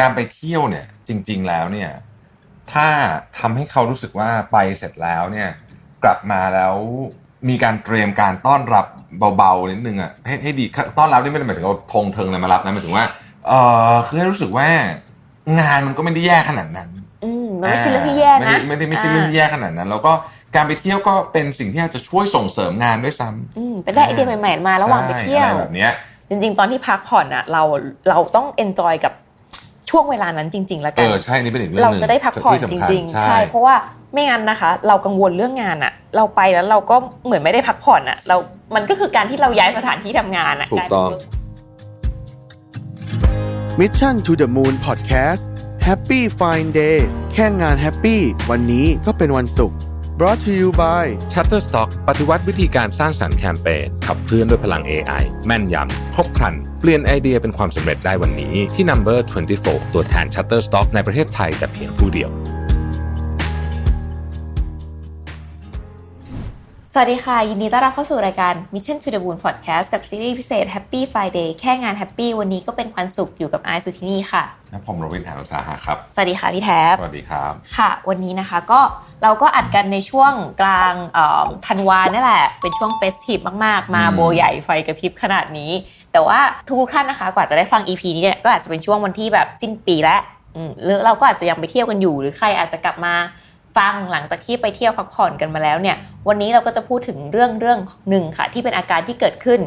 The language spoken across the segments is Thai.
การไปเที่ยวเนี่ยจริง ๆแล้วเนี่ยถ้าทำให้เขารู้สึกว่าไปเสร็จแล้วเนี่ยกลับมาแล้วมีการเตรียมการต้อนรับเบาๆนิดนึงอะให้ให้ดีต้อนรับนี่ไม่ได้หมายถึงเอาธงเทิงอะไรมารับนะหมายถึงว่าเออคือให้รู้สึกว่างานมันก็ไม่ได้แย่ขนาดนั้นอืมมันไม่ใช่เรื่องที่แย่ไม่นะได้ไม่ได้ไม่ใช่เรื่องที่แย่ขนาดนั้น แล้วก็การไปเที่ยวก็เป็นสิ่งที่อาจจะช่วยส่งเสริมงานด้วยซ้ำอืมเป็นได้ไอเดียใหม่ๆมาระหว่างไปเที่ยวใช่อะไรแบบเนี้ยจริง ๆ ตอนที่พักผ่อนอะเราเราต้องเอนจอยกับ ช่วงเวลานั้นจริง ๆ แล้วเอกันอใช่นี่เป็นอีกเรื่องเราหนึ่งจะได้พักผ่อนที่จสำคัญริงๆใช่ใช่ เพราะว่าไม่งั้นนะคะ เรากังวลเรื่องงานอะเราไปแล้วเราก็เหมือนไม่ได้พักผ่อนอะเรามันก็คือการที่เราย้ายสถานที่ทำงานอะถูกต้อง Mission to the Moon Podcast Happy Fine Day แค่งานแฮปปี้วันนี้ก็เป็นวันศุกร์ brought to you by Shutterstock ปฏิวัติวิธีการสร้างสรรค์แคมเปญขับเคลื่อนด้วยพลัง AI แม่นยำครบครัน เปลี่ยนไอเดียเป็นความสำเร็จได้วันนี้ที่ Number 24 ตัวแทน Shutterstock ในประเทศไทยแต่เพียงผู้เดียว สวัสดีค่ะ ยินดีต้อนรับเข้าสู่รายการ Mission to the Moon Podcast กับซีรีส์พิเศษ Happy Friday แค่งาน Happy วันนี้ก็เป็นวันศุกร์อยู่กับไอซ์สุทินีค่ะนะผมรวินหานุสาหะครับ สวัสดีค่ะ พี่แท็บสวัสดีครับ ค่ะ วันนี้นะคะก็เราก็อัดกันในช่วงกลางเอ่อธันวานี่แหละ เป็นช่วงเฟสทีฟมาก ๆ มาอืมโบใหญ่ไฟกระพริบขนาดนี้ แต่ว่าทุกๆท่านนะคะกว่าจะได้ฟัง EP นี้เนี่ยก็อาจจะเป็นช่วงวันที่แบบสิ้นปีแล้วอืมหรือเราก็อาจจะยังไปเที่ยวกันอยู่ หรือใครอาจจะกลับมา ฟังหลังจากที่ไปเที่ยวพักผ่อนกันมาแล้วเนี่ยวันนี้เราก็จะพูดถึงเรื่องเรื่องหนึ่งค่ะ ที่เป็นอาการที่เกิดขึ้น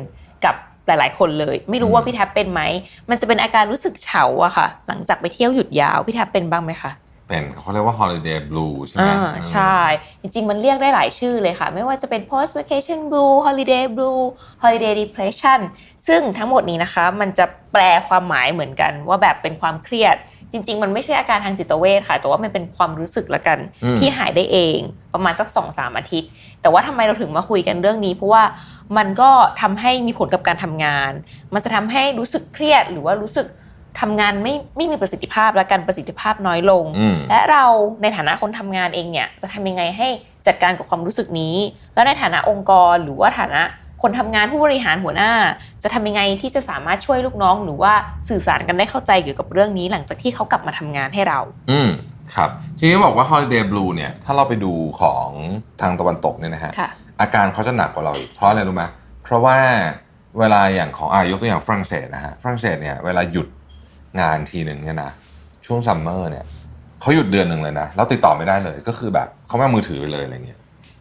กับหลาย ๆ คนเลย ไม่รู้ว่าพี่แท็บเป็นไหม มันจะเป็นอาการรู้สึกเฉาอะค่ะ หลังจากไปเที่ยวหยุดยาวพี่แท็บเป็นบ้างไหมคะเป็นเขาเรียกว่า holiday blue ใช่ไหมอ่าเออใช่ จริง ๆ มันเรียกได้หลายชื่อเลยค่ะ ไม่ว่าจะเป็น post vacation blue holiday blue holiday depression ซึ่งทั้งหมดนี้นะคะ มันจะแปลความหมายเหมือนกันว่าแบบเป็นความเครียด จริง ๆ มันไม่ใช่อาการทางจิตเวชค่ะ แต่ว่ามันเป็นความรู้สึกละกันอืมที่หายได้เองประมาณสัก2อสามอาทิตย์ แต่ว่าทำไมเราถึงมาคุยกันเรื่องนี้ เพราะว่ามันก็ทำให้มีผลกับการทำงาน มันจะทำให้รู้สึกเครียดหรือว่ารู้สึกทำงานไม่ไม่มีประสิทธิภาพและการประสิทธิภาพน้อยลงอืมและเราในฐานะคนทำงานเองเนี่ยจะทำยังไงให้จัดการกับความรู้สึกนี้ แล้วในฐานะองค์กรหรือว่าฐานะ คนทำงานผู้บริหารหัวหน้า จะทำยังไงที่จะสามารถช่วยลูกน้องหรือว่าสื่อสารกันได้เข้าใจเกี่ยวกับเรื่องนี้หลังจากที่เขากลับมาทำงานให้เรา อืมครับทีนี้บอกว่า holiday blue เนี่ยถ้าเราไปดูของทางตะวันตกเนี่ยนะฮะค่ะอาการเขาจะหนักกว่าเราอีกเพราะอะไรรู้ไหมเพราะว่าเวลาอย่างของอายกตัวอย่างฝรั่งเศสนะฮะฝรั่งเศสเนี่ยเวลาหยุดงานทีหนึ่งเนี่ยนะช่วงซัมเมอร์เนี่ยเขาหยุดเดือนหนึ่งเลยนะแล้วติดต่อไม่ได้เลยก็คือแบบเขาไม่เอามือถือไปเลยอะไรเงี้ย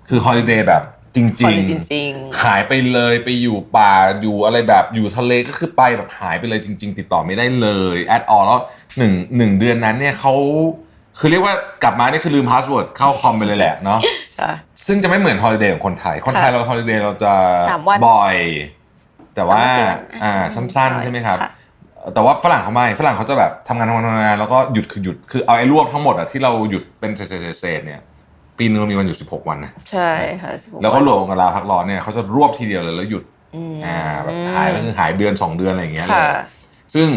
คือฮอลิเดย์แบบ จริงจริงจริงๆหายไปเลยไปอยู่ป่าอยู่อะไรแบบอยู่ทะเลก็คือไปแบบหายไปเลยจริง ๆ ติดต่อไม่ได้เลยแอดออแล้วหนึ่งหนึ่งเดือนนั้นเนี่ยเขาคือเรียกว่ากลับมานี่คือลืมพาสเวิร์ดเข้าคอมไปเลยแหละเนาะค่ะซึ่งจะไม่เหมือนฮอลิเดย์ของคนไทย คนไทยค่ะเราฮอลิเดย์เราจะสามวันบ่อย แต่ว่าสามวันอ่าสี่วันสั้นๆใช่ไหมครับค่ะแต่ว่าฝรั่งเขาไม่ฝรั่งเขาจะแบบทำงานทำงานทำงานแล้วก็หยุดคือหยุดคือเอาไอ้รวบทั้งหมดอะที่เราหยุดเป็นเศษๆๆเนี่ย ปีนึงเรามีวันหยุด16วันนะใช่ค่ะ16แล้วก็รวมกับลาพักร้อนเนี่ยเขาจะรวบทีเดียวเลยแล้วหยุดอืม อ่าแบบหายก็คือหายเดือน2เดือนอะไรอย่างเงี้ยเลยค่ะ ซึ่ง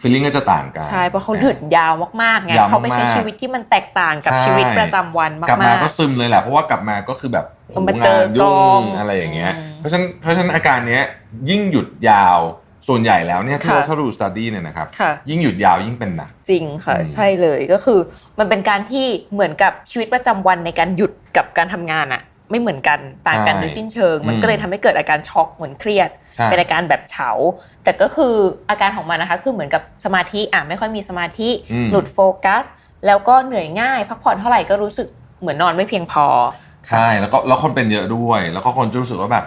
ฟีลลิ่งก็จะต่างกัน ใช่เพราะเขาหยุดยาวมากๆไงยาวมากๆ เขาไปใช้ชีวิตที่มันแตกต่างกับใช่ชีวิตประจำวันมากๆ กลับมาก็ซึมเลยแหละเพราะว่ากลับมาก็คือแบบโอ้โหมาเจองานยุ่กองงอะไรอย่างเงี้ย อืม เพราะฉะนั้นเพราะฉะนั้นอาการเนี้ยยิ่งหยุดยาว ส่วนใหญ่แล้วเนี่ยที่ค่ะเราถ้าดูสต u d ดี้เนี่ยนะครับค่ะยิ่งหยุดยาวยิ่งเป็นหนักจริงค่ะอืมใช่เลยก็คือ มันเป็นการที่เหมือนกับชีวิตประจำวันในการหยุดกับการทำงานอะไม่เหมือนกันต่างกันใช่โดยสิ้นเชิง มันอืมก็เลยทำให้เกิดอาการช็อกเหมือนเครียดใช่เป็นอาการแบบเฉา แต่ก็คืออาการของมันนะคะคือเหมือนกับสมาธิอะไม่ค่อยมีสมาธิอืมหลุดโฟกัส แล้วก็เหนื่อยง่าย พักผ่อนเท่าไหร่ก็รู้สึกเหมือนนอนไม่เพียงพอใช่แล้วก็แล้วคนเป็นเยอะด้วย แล้วก็คนจะรู้สึกว่าแบบ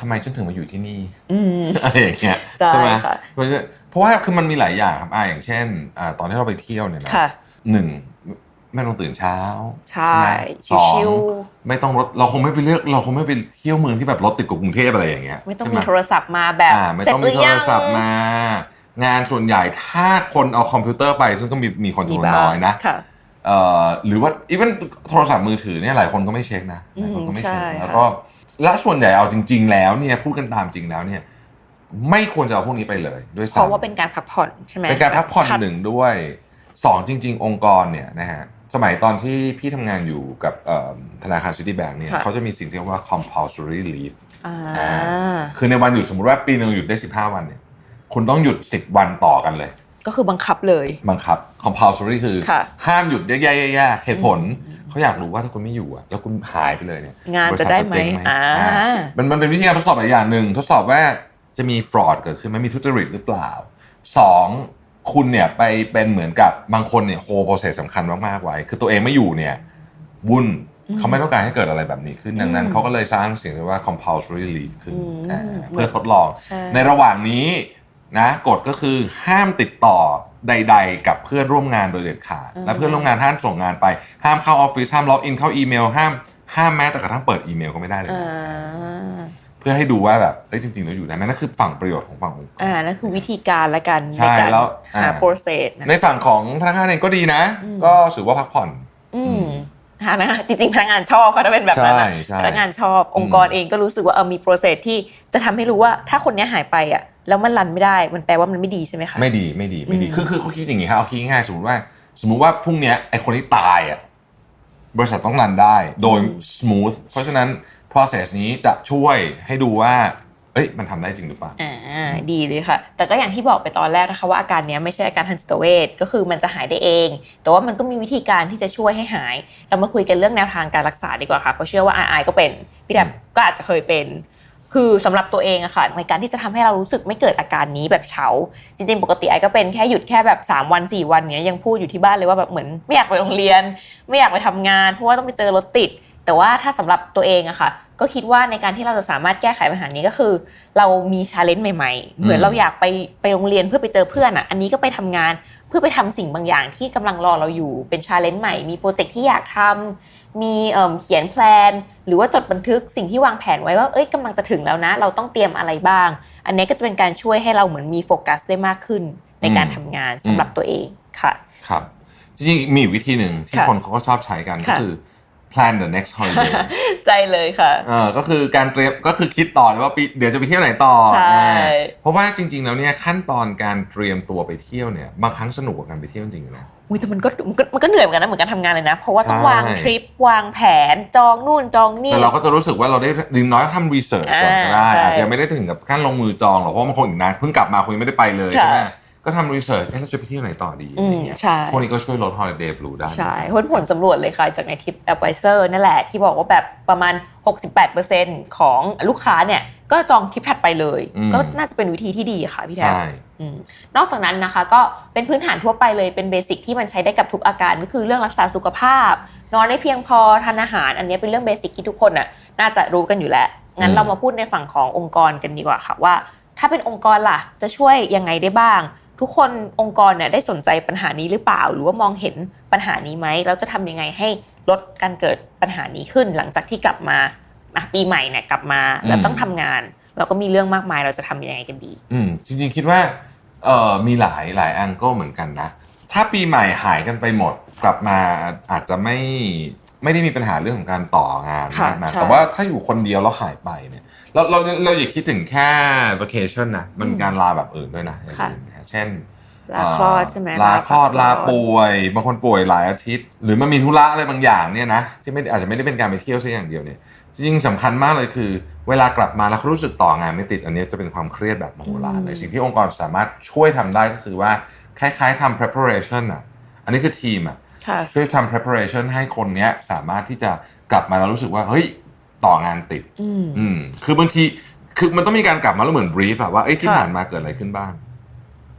ทำไมฉันถึงมาอยู่ที่นี่อืมอะไรอย่างเงี้ยใช่ไหมค่ะเพราะฉะนั้นเพราะว่าคือมันมีหลายอย่างครับอ่าอย่างเช่นอ่าตอนที่เราไปเที่ยวเนี่ยนะค่ะหนึ่งไม่ต้องตื่นเช้า ใช่ไหมสองชิวไม่ต้องรถเราคงไม่ไปเลือกเราคงไม่ไปเที่ยวเมืองที่แบบรถติดกับกรุงเทพอะไรอย่างเงี้ยๆไม่ต้องใช่หมีโทรศัพท์มาแบบอ่าไม่เสร็จต้องหมีรืโทยัรงศัพท์มา งานส่วนใหญ่ถ้าคนเอาคอมพิวเตอร์ไป ซึ่งก็มีมีคนจำนวนน้อยนะค่ะเอ่อหรือว่าอีเวนโทรศัพท์มือถือเนี่ยหลายคนก็ไม่เช็คนะหลายคนก็ไม่เช็คอืมใช่แล้วก็ และส่วนใหญ่เอาจริง ๆ แล้วเนี่ยพูดกันตามจริงแล้วเนี่ย ไม่ควรจะเอาพวกนี้ไปเลย ด้วยเพซ้ำราะว่าเป็นการพักผ่อนใช่ไหมเป็นการพักผ่อนคัดหนึ่งด้วยสองจริง ๆ องค์กรเนี่ยนะฮะสมัยตอนที่พี่ทำงานอยู่กับเอ่อธนาคารซิตี้แบงก์เนี่ยค่ะเขาจะมีสิ่งที่เรียกว่า compulsory leave อ่าคือในวันหยุดสมมติว่าปีหนึ่งหยุดได้ 15 วันเนี่ยคุณต้องหยุด 10 วันต่อกันเลย ก็คือบังคับเลย บังคับ compulsory คือค่ะห้ามหยุดแยกๆๆๆเหตุผล เขาอยากรู้ว่าถ้าคุณไม่อยู่อะแล้วคุณหายไปเลยเนี่ยงานบริจะษัทได้ไหมเจ๊งอ่าอ่ามันมันเป็นวิธีการทดสอบอีกอย่างหนึ่งทดสอบว่าจะมี fraud เกิดขึ้นไหมมีทุจริตหรือเปล่าสองคุณเนี่ยไปเป็นเหมือนกับบางคนเนี่ยโฮโปรเซสสำคัญมากๆไว้ คือตัวเองไม่อยู่เนี่ยวุ่นเขาไม่ต้องการให้เกิดอะไรแบบนี้ขึ้นดังนั้นอืมเขาก็เลยสร้างสิ่งที่เรียกว่า compulsory leave ขึ้นอืมอ่าเพื่อทดลองใช่ในระหว่างนี้นะกฎก็คือห้ามติดต่อ ใด ๆ กับเพื่อนร่วมงานโดยเด็ดขาด และเพื่อนร่วมงานห้ามส่งงานไป ห้ามเข้าออฟฟิศห้ามล็อกอินเข้าอีเมล ห้ามห้ามแม้แต่กระทั่งเปิดอีเมลก็ไม่ได้เลยอ่านะเพื่อให้ดูว่าแบบเอ้ยจริงๆเราอยู่ได้ไหมนั่นคือฝั่งประโยชน์ของฝั่งองค์กรอ่านั่นคือวิธีการละกันใช่ในการแล้วอ่าหา process นะในฝั่งของพนักงานเองก็ดีนะอืมก็ถือว่าพักผ่อนอืมหานะคะจริงๆพนักงานชอบค่ะถ้าเป็นแบบนั้นอะใช่ใช่พนักงานชอบองค์กรเองก็รู้สึกว่าเออมี process ที่จะทำให้รู้ว่าถ้าคนเนี้ยหายไปอะ แล้วมันรันไม่ได้มันแปลว่ามันไม่ดีใช่ไหมคะไม่ดีไม่ดีไม่ดีอืมคือคือเขาคิดอย่างงี้ครับเอาคิดง่ายๆสมมติว่า สมมุติว่าพรุ่งเนี้ยไอคนที่ตายอะบริษัทต้องรันได้โดย smooth เพราะฉะนั้น process นี้จะช่วยให้ดูว่าเอ้ยมันทำได้จริงหรือเปล่าอ่าดีเลยค่ะ แต่ก็อย่างที่บอกไปตอนแรกนะคะว่าอาการเนี้ยไม่ใช่อาการทางจิตเวชก็คือมันจะหายได้เอง แต่ว่ามันก็มีวิธีการที่จะช่วยให้หาย เรามาคุยกันเรื่องแนวทางการรักษาดีกว่าค่ะเพราะเชื่อว่าไอก็เป็นพี่แดบก็อาจจะเคยเป็น คือสำหรับตัวเองอะค่ะในการที่จะทำให้เรารู้สึกไม่เกิดอาการนี้แบบเฉาจริง ๆ ปกติไอ้ก็เป็นแค่หยุดแค่แบบ 3 วัน 4 วันเนี้ยยังพูดอยู่ที่บ้านเลยว่าแบบเหมือนไม่อยากไปโรงเรียน ไม่อยากไปทำงาน เพราะว่าต้องไปเจอรถติด แต่ว่าถ้าสำหรับตัวเองอะค่ะ ก็คิดว่าในการที่เราจะสามารถแก้ไขปัญหานี้ก็คือ เรามีชาเลนจ์ใหม่ๆ เหมือนเราอยากไปไปโรงเรียนเพื่อไปเจอเพื่อนอะอันนี้ก็ไปทำงานเพื่อไปทำสิ่งบางอย่างที่กำลังรอเราอยู่เป็นชาเลนจ์ใหม่มีโปรเจกต์ที่อยากทำ มีเอิ่มเขียนแพลน หรือว่าจดบันทึกสิ่งที่วางแผนไว้ว่าเอ้ยกำลังจะถึงแล้วนะ เราต้องเตรียมอะไรบ้าง อันนี้ก็จะเป็นการช่วยให้เราเหมือนมีโฟกัสได้มากขึ้นในการอืมทำงานสำหรับตัวเองค่ะ ครับ จริงๆมีอีกวิธีหนึ่งที่ค่ะคนเขาก็ชอบใช้กันก็ค่ะคือ plan the next holiday ใจเลยค่ะเออก็คือการเตรียมก็คือคิดต่อเลยว่าปีเดี๋ยวจะไปเที่ยวไหนต่อใช่อ่าเพราะว่าจริง ๆ แล้วเนี่ยขั้นตอนการเตรียมตัวไปเที่ยวเนี่ยบางครั้งสนุกกว่าการไปเที่ยวจริงๆนะ อุ้ยแต่มันก็มันก็มันก็เหนื่อยเหมือนกันนะเหมือนการทำงานเลยนะ เพราะว่าต้องใช่วางทริปวางแผนจองนู่นจองนี่ แต่เราก็จะรู้สึกว่าเราได้ดึงน้อยทำรีเสิร์ชก่อนก็ได้อ่าใช่อาจจะไม่ได้ถึงกับขั้นลงมือจองหรอกเพราะว่ามันคงอีกนานเพิ่งกลับมาคงยังไม่ได้ไปเลยค่ะใช่ไหม ก็ทำรีเสิร์ชเราจะไปเที่ยวไหนต่อดีอะไรเงี้ยอืมใช่พวกนี้ก็ช่วยลด holiday blue ได้ใช่ผลผลสำรวจเลยค่ะจากในทิป advisor นั่นแหละที่บอกว่าแบบประมาณ 68%ของลูกค้าเนี่ยก็จองทริปถัดไปเลยอืมก็น่าจะเป็นวิธีที่ดีค่ะพี่แทบใช่อืมนอกจากนั้นนะคะก็เป็นพื้นฐานทั่วไปเลยเป็นเบสิกที่มันใช้ได้กับทุกอาการก็คือเรื่องรักษาสุขภาพ นอนได้เพียงพอทานอาหาร อันนี้เป็นเรื่องเบสิกที่ทุกคนน่ะน่าจะรู้กันอยู่แล้ว งั้นอืมเรามาพูดในฝั่งขององค์กรกันดีกว่าค่ะว่า ถ้าเป็นองค์กรล่ะจะช่วยยังไงได้บ้าง ทุกคนองค์กรเนี่ยได้สนใจปัญหานี้หรือเปล่า หรือว่ามองเห็นปัญหานี้ไหมเราจะทำยังไงให้ลดการเกิดปัญหานี้ขึ้น หลังจากที่กลับมาอะปีใหม่เนี่ยกลับมาแล้วอืมต้องทำงานเราก็มีเรื่องมากมายเราจะทำยังไงกันดี อืมจริงๆคิดว่าเอ่อมีหลายหลายแองเกิลเหมือนกันนะ ถ้าปีใหม่หายกันไปหมดกลับมาอาจจะไม่ไม่ได้มีปัญหาเรื่องของการต่องานค่ะมากนะใช่แต่ว่าถ้าอยู่คนเดียวแล้วหายไปเนี่ยเราเราเราอย่าคิดถึงแค่ vacation นะมันมีการลาแบบอื่นด้วยนะอย่างอื่นนะ เช่นลาคลอดใช่ไหมลาคลอดลาลาคลอดป่วย บางคนป่วยหลายอาทิตย์ หรือมันมีธุระอะไรบางอย่างเนี่ยนะที่ไม่อาจจะไม่ได้เป็นการไปเที่ยวซะอย่างเดียวเนี่ยจริงๆสำคัญมากเลยคือ เวลากลับมาแล้วเขารู้สึกต่องานไม่ติดอันนี้จะเป็นความเครียดแบบมโหฬารเลยสิ่งที่องค์กรสามารถช่วยทำได้ก็คือว่าคล้ายๆทำ preparation อะ อันนี้คือทีมอะค่ะช่วยทำ preparation ให้คนเนี้ยสามารถที่จะกลับมาแล้วรู้สึกว่าเฮ้ยต่องานติด อืมอืมคือบางทีคือมันต้องมีการกลับมาแล้วเหมือน brief อะว่าเอ้ยที่ค่ะผ่านมาเกิดอะไรขึ้นบ้าง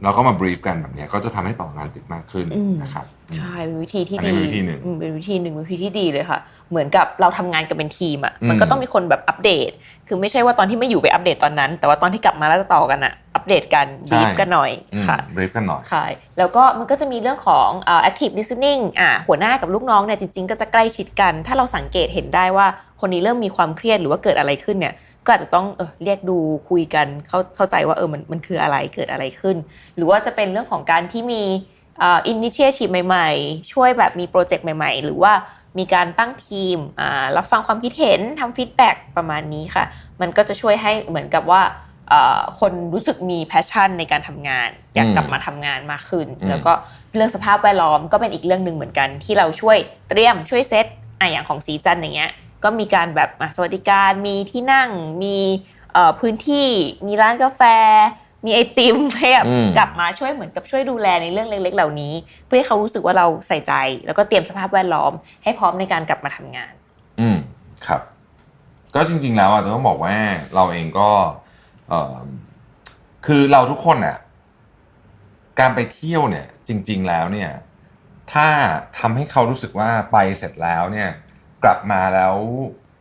เราก็มา brief กันแบบเนี้ยก็จะทำให้ต่องานติดมากขึ้นอืมนะครับใช่เป็นวิธีที่อันดีนี้เป็นวิธีหนึ่งอืมเป็นวิธีหนึ่งเป็นวิธีที่ดีเลยค่ะ เหมือนกับเราทำงานกันเป็นทีมอะอืมมันก็ต้องมีคนแบบอัปเดต คือไม่ใช่ว่าตอนที่ไม่อยู่ไปอัปเดตตอนนั้น แต่ว่าตอนที่กลับมาแล้วจะต่อกันอะอัปเดตกันบีฟกันหน่อยอืมค่ะ brief กันหน่อยค่ะแล้วก็มันก็จะมีเรื่องของเอ่อ active listening อ่าหัวหน้ากับลูกน้องเนี่ยจริงๆ ก็จะใกล้ชิดกัน ถ้าเราสังเกตเห็นได้ว่าคนนี้เริ่มมีความเครียดหรือว่าเกิดอะไรขึ้นเนี่ย ก็อาจจะต้องเออเรียกดูคุยกันเข้าเข้าใจว่าเออมันมันคืออะไรเกิดอะไรขึ้น หรือว่าจะเป็นเรื่องของการที่มีเอ่อ initiative ใหม่ๆ ช่วยแบบมีโปรเจกต์ใหม่ ๆ หรือว่ามีการตั้งทีมอ่ารับฟังความคิดเห็นทำฟีดแบ็กประมาณนี้ค่ะ มันก็จะช่วยให้เหมือนกับว่าเอ่อคนรู้สึกมี passion ในการทำงาน อยากกลับมาทำงานมากขึ้นอืมแล้วก็เรื่องสภาพแวดล้อมก็เป็นอีกเรื่องหนึ่งเหมือนกัน ที่เราช่วยเตรียมช่วยเซตอะอย่างของสีจันทร์อย่างเงี้ย ก็มีการแบบอะสวัสดิการมีที่นั่งมีเอ่อพื้นที่มีร้านกาแฟ มีไอติมให้แบบอืมกลับมาช่วยเหมือนกับช่วยดูแลในเรื่องเล็ก ๆ เหล่านี้ เพื่อให้เขารู้สึกว่าเราใส่ใจ แล้วก็เตรียมสภาพแวดล้อม ให้พร้อมในการกลับมาทำงาน อืมครับ ก็จริง ๆ แล้วอะต้องบอกว่าเราเองก็เออคือเราทุกคนอะการไปเที่ยวเนี่ย จริง ๆ แล้วเนี่ย ถ้าทำให้เขารู้สึกว่าไปเสร็จแล้วเนี่ย กลับมาแล้ว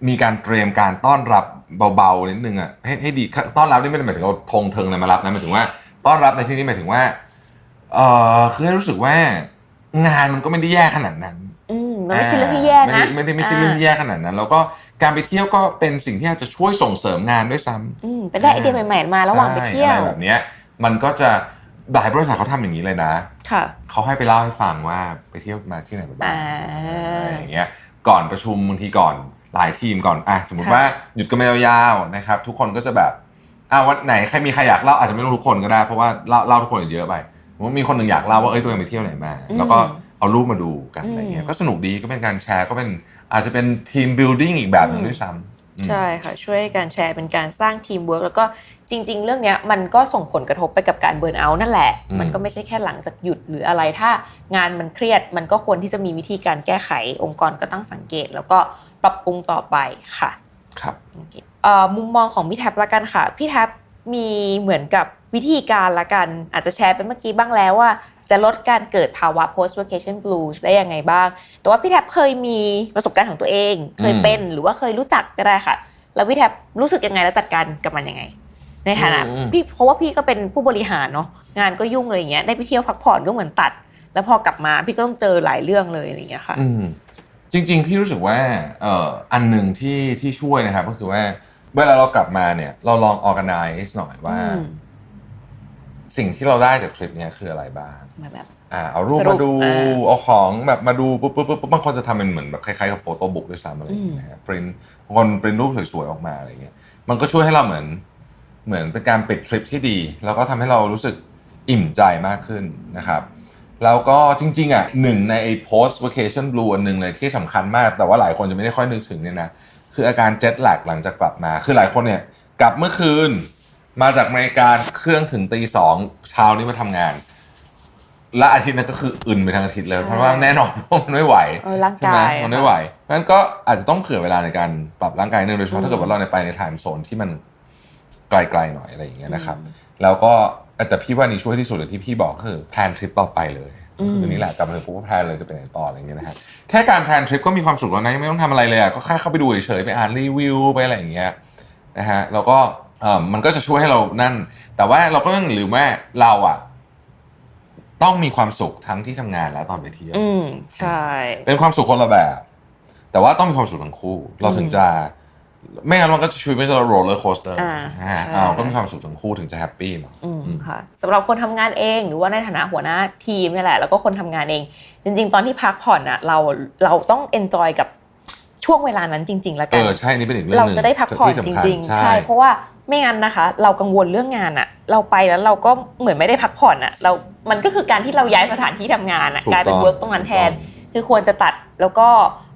มีการเตรียมการต้อนรับเบาๆนิดนึงอะให้ให้ดีต้อนรับนี่ไม่ได้หมายถึงเอาธงเทิงอะไรมารับนะหมายถึงว่า ต้อนรับในที่นี้หมายถึงว่าเออคือให้รู้สึกว่างานมันก็ไม่ได้แย่ขนาดนั้นอืมมันไม่ใช่เรื่องที่แย่นะไม่ได้ไม่ได้ไม่ใช่เรื่องที่แย่ขนาดนั้น แล้วก็การไปเที่ยวก็เป็นสิ่งที่อาจจะช่วยส่งเสริมงานด้วยซ้ำอืมไปได้ไอเดียใหม่ๆมาระหว่างไปเที่ยวใช่อะไรแบบเนี้ยมันก็จะหลายบริษัทเขาทำอย่างนี้เลยนะ ค่ะเขาให้ไปเล่าให้ฟังว่าไปเที่ยวมาที่ไหนมาบ้างอ่าอะไรอย่างเงี้ย ก่อนประชุมบางทีก่อนหลายทีมก่อนอะสมมติค่ะว่าหยุดกันมายาวๆนะครับ ทุกคนก็จะแบบอะวันไหนใครมีใครอยากเล่าอาจจะไม่ต้องทุกคนก็ได้เพราะว่าเล่าเล่าทุกคนเยอะไปสมมติมีคนหนึ่งอยากเล่าว่าเอ้ยตัวเองไปเที่ยวไหนมา แล้วก็เอารูปมาดูกันอะไรเงี้ยก็สนุกดีก็เป็นการแชร์ก็เป็นอาจจะเป็นทีมบิลดิ้งอีกแบบหนึ่งด้วยซ้ำอืม ใช่ค่ะ ช่วยการแชร์เป็นการสร้างทีมเวิร์กแล้วก็จริง ๆ เรื่องเนี้ยมันก็ส่งผลกระทบไปกับการเบิร์นเอาท์นั่นแหละอืมมันก็ไม่ใช่แค่หลังจากหยุดหรืออะไรถ้างานมันเครียดมันก็ควรที่จะมีวิธีการแก้ไของค์กรก็ต้องสังเกต แล้วก็ปรับปรุงต่อไปค่ะครับโอเคเอ่อมุมมองของพี่แท็บละกันค่ะพี่แท็บมีเหมือนกับวิธีการละกัน อาจจะแชร์ไปเมื่อกี้บ้างแล้วว่า จะลดการเกิดภาวะ post vacation blues ได้ยังไงบ้าง แต่ว่าพี่แท็บเคยมีประสบการณ์ของตัวเอง เคยเป็นหรือว่าเคยรู้จักก็ได้ค่ะ แล้วพี่แท็บรู้สึกยังไงแล้วจัดการกับมันยังไง ในฐานะอืมพี่เพราะว่าพี่ก็เป็นผู้บริหารเนาะงานก็ยุ่งอะไรอย่างเงี้ยได้ไปเที่ยวพักผ่อนก็เหมือนตัด แล้วพอกลับมาพี่ก็ต้องเจอหลายเรื่องเลยอะไรอย่างเงี้ยค่ะอืมจริง ๆ พี่รู้สึกว่าเอ่ออันหนึ่งที่ที่ช่วยนะครับก็คือว่าเวลาเรากลับมาเนี่ยเราลอง organize หน่อยว่าอืม สิ่งที่เราได้จากทริปเนี้ยคืออะไรบ้างมาแบบ อ่าเอารูปสรุปมาดูอ่าเอาของแบบมาดูปุ๊บปุ๊บปุ๊บบางคนจะทำเป็นเหมือนแบบคล้ายๆกับโฟโต้บุ๊กด้วยซ้ำอะไรอย่างเงี้ยนะฮะปรินบางคนปรินรูปสวยๆออกมาอะไรอย่างเงี้ยมันก็ช่วยให้เราเหมือนเหมือนเป็นการปิดทริปที่ดี แล้วก็ทำให้เรารู้สึกอิ่มใจมากขึ้นนะครับแล้วก็จริงๆอะหนึ่งในไอ้ post vacation blue อันหนึ่งเลยที่สำคัญมาก แต่ว่าหลายคนจะไม่ได้ค่อยนึกถึงเนี่ยนะคืออาการ jet lag หลังจากกลับมา คือหลายคนเนี่ยกลับเมื่อคืน มาจากอเมริกาเครื่องถึงตีสองเช้านี้มาทำงาน และอาทิตย์นั้นก็คืออึนไปทั้งอาทิตย์เลยใช่เพราะว่าแน่นอนว่ามันไม่ไหวเออร่างใช่ไหมกายมันไม่ไหวเพราะฉะนั้นก็อาจจะต้องเผื่อเวลาในการปรับร่างกายเนื่องโดยเฉพาะถ้าเกิดว่าเราไปในไทม์โซนที่มันไกลๆหน่อยอะไรอย่างเงี้ยนะครับ แล้วก็แต่พี่ว่านี่ช่วยที่สุดเลยที่พี่บอกก็คือแพลนทริปต่อไปเลยคือนี่แหละกลับมาถึงปุ๊บก็แพลนเลยจะไปไหนต่ออะไรอย่างเงี้ยนะฮะแค่การแพลนทริปก็มีความสุขแล้วนะยังไม่ต้องทำอะไรเลยอะก็แค่เข้าไปดูเฉยๆไปอ่านรีวิวไปอะไรอย่างเงี้ยนะฮะแล้วก็ เอ่อมันก็จะช่วยให้เรานั่น แต่ว่าเราก็ต้องอย่าลืมว่าเราอะ ต้องมีความสุขทั้งที่ทำงานและตอนไปเที่ยวอืมใช่ เป็นความสุขคนละแบบ แต่ว่าต้องมีความสุขทั้งคู่ เราถึงจะไม่งั้นมันก็จะชีวิตไม่ใช่โรลเลอร์โคสเตอร์อ่านะฮะใช่เอาก็มีความสุขทั้งคู่ถึงจะแฮปปี้เนาะอืมอืมค่ะสำหรับคนทำงานเองหรือว่าในฐานะหัวหน้าทีมเนี่ยแหละ แล้วก็คนทำงานเอง จริง ๆ ตอนที่พักผ่อนอะเราเราต้องเอนจอยกับช่วงเวลานั้นจริง ๆ แล้วเอกันอใช่นี่เป็นอีกเรื่องหเรานึ่งจะได้พักผ่อนที่จสำคัญริงๆใช่ใช่ เพราะว่า ไม่งั้นนะคะ เรากังวลเรื่องงานอะเราไปแล้วเราก็เหมือนไม่ได้พักผ่อนอะเรา มันก็คือการที่เราย้ายสถานที่ทำงานอะถูกกลายเป็นต้องเวิร์กตรงนั้นแทนถูกต้องคือควรจะตัดแล้วก็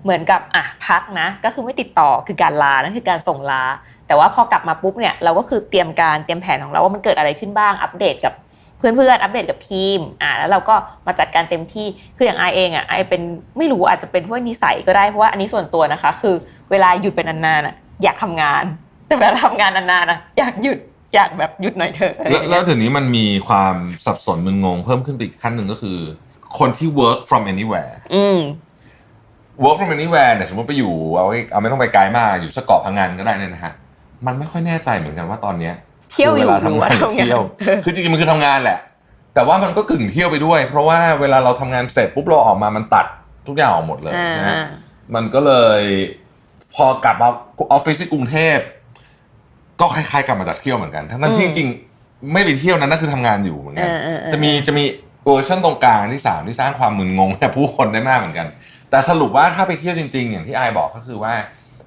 เหมือนกับอะพักนะ ก็คือไม่ติดต่อคือการลานั่นคือการส่งลา แต่ว่าพอกลับมาปุ๊บเนี่ยเราก็คือเตรียมการเตรียมแผนของเราว่ามันเกิดอะไรขึ้นบ้างอัปเดตกับเพื่อนๆอัปเดตกับทีมอ่าแล้วเราก็มาจัดการเต็มที่คืออย่างไอเองอะไอเป็นไม่รู้อาจจะเป็นเพราะนิสัยก็ได้เพราะว่าอันนี้ส่วนตัวนะคะ คือเวลาหยุดเป็นนานๆอะอยากทำงาน แต่เวลาทำงานนานๆอะอยากหยุดอยากแบบหยุดหน่อยเถอะอะไรอแล้วย่างแล้เงี้วยถึงนี้มันมีความสับสนมึนงงเพิ่มขึ้นไปอีกขั้นหนึ่งก็คือ คนที่ work from anywhere อืม work from anywhere เนี่ยสมมติไปอยู่เอาเอาไม่ต้องไปไกลมากอยู่สกเกาะพังงานก็ได้เนี่ยนะฮะมันไม่ค่อยแน่ใจเหมือนกันว่าตอนเนี้ยเที่ยวอยู่คือหรือว่าเวลาทำงานทำงานเที่ยว คือจริงๆมันคือทำงานแหละ แต่ว่ามันก็กึ่งเที่ยวไปด้วย เพราะว่าเวลาเราทำงานเสร็จปุ๊บเราออกมามันตัดทุกอย่างออกหมดเลยอ่านะฮะ มันก็เลยพอกลับมาออฟฟิศที่กรุงเทพ ก็คล้ายๆกลับมาจากเที่ยวเหมือนกัน ทั้งๆที่จริงๆไม่ไปเที่ยวนั้นนั่นคือทำงานอยู่เหมือนกันเออเออเออจะมีจะมีเวอร์ชันตรงกลางที่สามที่สร้างความมึนงงให้ผู้คนได้มากเหมือนกัน แต่สรุปว่าถ้าไปเที่ยวจริง ๆ อย่างที่ไอายบอกก็คือว่า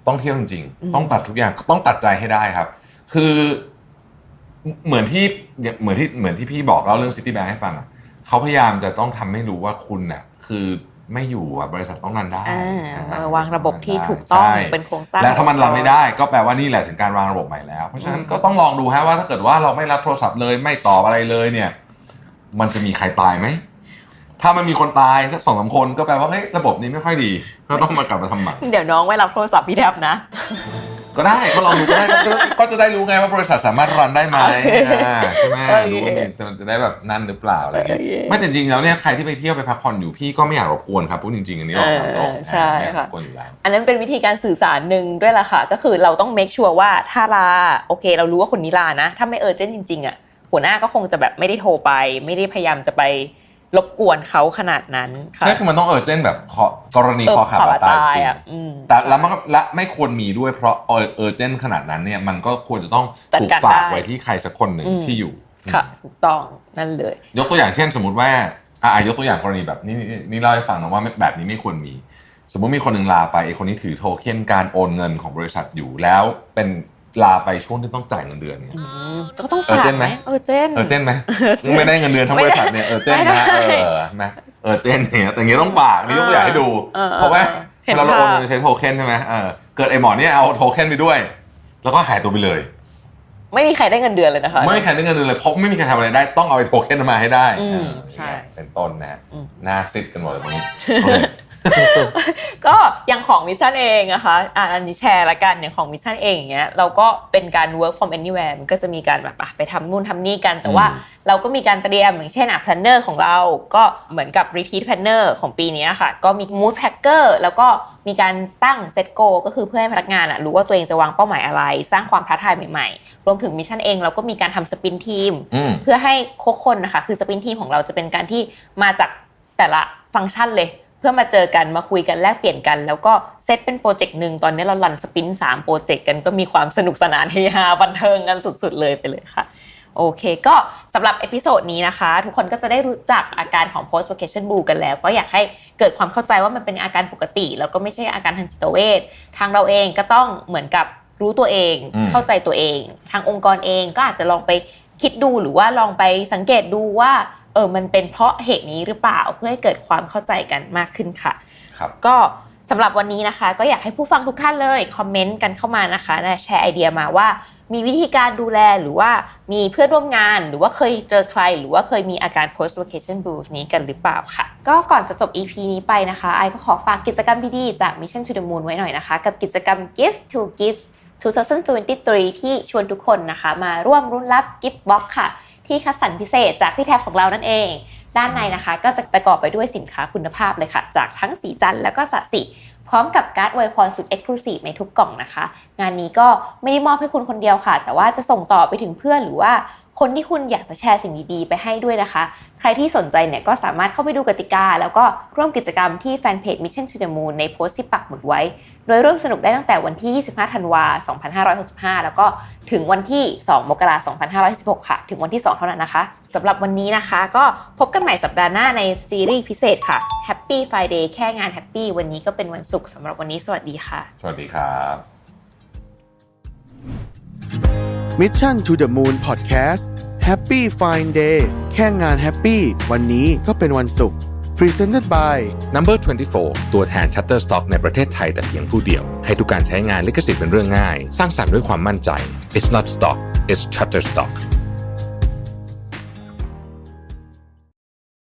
ต้องเที่ยวจริงอืมๆต้องตัดทุกอย่างต้องตัดใจให้ได้ครับ คือเหมือนที่เหมือนที่เหมือนที่พี่บอกเล่าเรื่องซิตี้แบงค์ให้ฟังอะเขาพยายามจะต้องทำให้รู้ว่าคุณน่ะ คือ ไม่อยู่อะบริษัทต้องรันได้อ่าอ่มาวางระบบที่ถูกต้องใช่เป็นโครงสร้างและถ้ามันรันไม่ได้ ก็แปลว่านี่แหละถึงการวางระบบใหม่แล้ว เพราะฉะนั้นก็ต้องลองดูฮะว่าถ้าเกิดว่าเราไม่รับโทรศัพท์เลยไม่ตอบอะไรเลยเนี่ย มันจะมีใครตายไหมถ้ามันมีคนตายสักสองสามคนก็แปลว่าเฮ้ยระบบนี้ไม่ค่อยดี ก็ต้องมากลับมาทำใหม่เดี๋ยวน้องไม่รับโทรศัพท์พี่แทบนะ ก็ได้ก็ลองดูก็ได้ก็ก็จะได้รู้ไงว่าบริษัทสามารถรันได้ไหมโอเคอ่าใช่ไหมโอเครู้ว่ามันจะจะได้แบบนั่นหรือเปล่าอะไรเงี้ยโอเคไม่แต่จริงๆแล้วเนี่ยใครที่ไปเที่ยวไปพักผ่อนอยู่พี่ก็ไม่อยากรบกวนครับพูดจริงๆอันนี้ออกตามตรงเออใช่ไม่อยากรค่ะบกวนอยู่แล้วอันนั้นเป็นวิธีการสื่อสารหนึ่งด้วยล่ะค่ะ ก็คือเราต้อง make sure ว่าถ้าลาโอเค เรารู้ว่าคนนี้ลานะ ถ้าไม่เออเจนจริงๆอะหัวหน้าก็คงจะแบบไม่ได้โทรไป ไม่ได้พยายามจะไป รบกวนเขาขนาดนั้นค่ะ ใช่คือมันต้องเออเจนแบบขอกรณีเออคอขาดขอบบาดตายจริงอะอืมแต่แล้วมันก็และไม่ควรมีด้วยเพราะเออเออเจนขนาดนั้นเนี่ยมันก็ควรจะต้องจัดถูกการฝากได้ไว้ที่ใครสักคนหนึ่งอืมที่อยู่ค่ะถูกต้องนั่นเลย ยกตัวอย่างเช่นสมมติว่าอะอะยกตัวอย่างกรณีแบบนี้นี่นี่เล่าให้ฟังนะว่าไม่แบบนี้ไม่ควรมี สมมติมีคนหนึ่งลาไปไอ้คนนี้ถือโทเค็นการโอนเงินของบริษัทอยู่แล้วเป็น ลาไปช่วงที่ต้องจ่ายเงินเดือนเนี่ยอืมก็ต้องเออฝากเจนไหไหม มเออเจน เออเจนไหมเออเจนไม่ได้เงินเดือนทั้งบริษัทเนี่ยเออเจนไม่นะได้เออไหมเออเจนเนี่ยแต่อย่างงี้ต้องฝากนี่ยกตัวอย่างให้ดู เออเออเพราะว่าเห็นเวลาเราโอนภาพเงินใช้โทเค็นใช่ไหมเออเกิดไอ้หมอเนี่ยเอาโทเค็นไปด้วย แล้วก็หายตัวไปเลย ไม่มีใครได้เงินเดือนเลยนะคะ ไม่มีใครได้เงินเดือนเลยเพราะไม่มีใครทำอะไรได้ต้องเอาไอ้โทเค็นมาให้ได้อืมเออใช่เป็นต้นนะฮะอืม หน้าซิดกันหมดเลยตรงนี้ ก็อย่างของมิชชั่นเองนะคะอะอันนี้แชร์ละกันอย่างของมิชชั่นเองอย่างเงี้ยเราก็เป็นการ work from anywhere มันก็จะมีการแบบอะไปทำนู่นทำนี่กัน แต่ว่าอืมเราก็มีการเตรียมอย่างเช่นอะ planner ของเราก็เหมือนกับ retreat planner ของปีนี้ค่ะ ก็มี mood tracker แล้วก็มีการตั้ง set goal ก็คือเพื่อให้พนักงานอะรู้ว่าตัวเองจะวางเป้าหมายอะไร สร้างความท้าทายใหม่ๆ รวมถึงมิชชั่นเองเราก็มีการทำสปินทีมอืมเพื่อให้ทุกคนนะคะคือสปินทีมของเราจะเป็นการที่มาจากแต่ละฟังก์ชันเลยเพื่อมาเจอกันมาคุยกันแลกเปลี่ยนกัน แล้วก็เซตเป็นโปรเจกต์หนึ่งตอนนี้เราลันสปินสามโปรเจกต์กันก็มีความสนุกสนานเฮฮาบันเทิงกันสุดๆ เลยไปเลยค่ะโอเค ก็สำหรับเอพิโซดนี้นะคะ ทุกคนก็จะได้รู้จักอาการของ post vacation blue กันแล้วก็อยากให้เกิดความเข้าใจว่ามันเป็นอาการปกติ แล้วก็ไม่ใช่อาการทางจิตเวชทางเราเองก็ต้องเหมือนกับรู้ตัวเองอืมเข้าใจตัวเอง ทางองค์กรเองก็อาจจะลองไปคิดดูหรือว่าลองไปสังเกตดูว่า เออมันเป็นเพราะเหตุนี้หรือเปล่าเพื่อให้เกิดความเข้าใจกันมากขึ้นค่ะครับก็สำหรับวันนี้นะคะ ก็อยากให้ผู้ฟังทุกท่านเลยคอมเมนต์กันเข้ามานะคะและแชร์ไอเดียมาว่า มีวิธีการดูแลหรือว่ามีเพื่อนร่วมงาน หรือว่าเคยเจอใคร หรือว่าเคยมีอาการ post vacation blues นี้กันหรือเปล่าค่ะ ก็ก่อนจะจบ EP นี้ไปนะคะไอก็ขอฝากกิจกรรมดีๆจาก Mission to the Moon ไว้หน่อยนะคะ กับกิจกรรม Gift to Gift 2023 ที่ชวนทุกคนนะคะ มาร่วมรุ้นรับ Gift Box ค่ะ ที่คัดสรรพิเศษจากพี่แท็บของเรานั่นเอง ด้านในนะคะ ก็จะประกอบไปด้วยสินค้าคุณภาพเลยค่ะ จากทั้งสีจันทร์แล้วก็สะสิพร้อมกับการ์ดอวยพรสุด Exclusive ในทุกกล่องนะคะ งานนี้ก็ไม่ได้มอบให้คุณคนเดียวค่ะ แต่ว่าจะส่งต่อไปถึงเพื่อนหรือว่าคนที่คุณอยากจะแชร์สิ่งดีๆ ไปให้ด้วยนะคะ ใครที่สนใจเนี่ยก็สามารถเข้าไปดูกติกา แล้วก็ร่วมกิจกรรมที่แฟนเพจ Mission to the Moon ในโพสต์ที่ปักหมุดไว้ โดยร่วมสนุกได้ตั้งแต่วันที่ 25 ธันวา 2565 แล้วก็ถึงวันที่ 2 มกราคม 2516 ค่ะ ถึงวันที่ 2 เท่านั้นนะคะ สำหรับวันนี้นะคะ ก็พบกันใหม่สัปดาห์หน้าในซีรีส์พิเศษค่ะ Happy Friday แค่งาน Happy วันนี้ก็เป็นวันศุกร์สำหรับวันนี้สวัสดีค่ะ สวัสดีครับ Mission to the Moon Podcast Happy Fine Day แค่งานแฮปปี้วันนี้ก็เป็นวันศุกร์ Presented by Number 24 ตัวแทน Shutterstock ในประเทศไทยแต่เพียงผู้เดียว ให้ทุกการใช้งานลิขสิทธิ์เป็นเรื่องง่าย สร้างสรรค์ด้วยความมั่นใจ It's not stock it's Shutterstock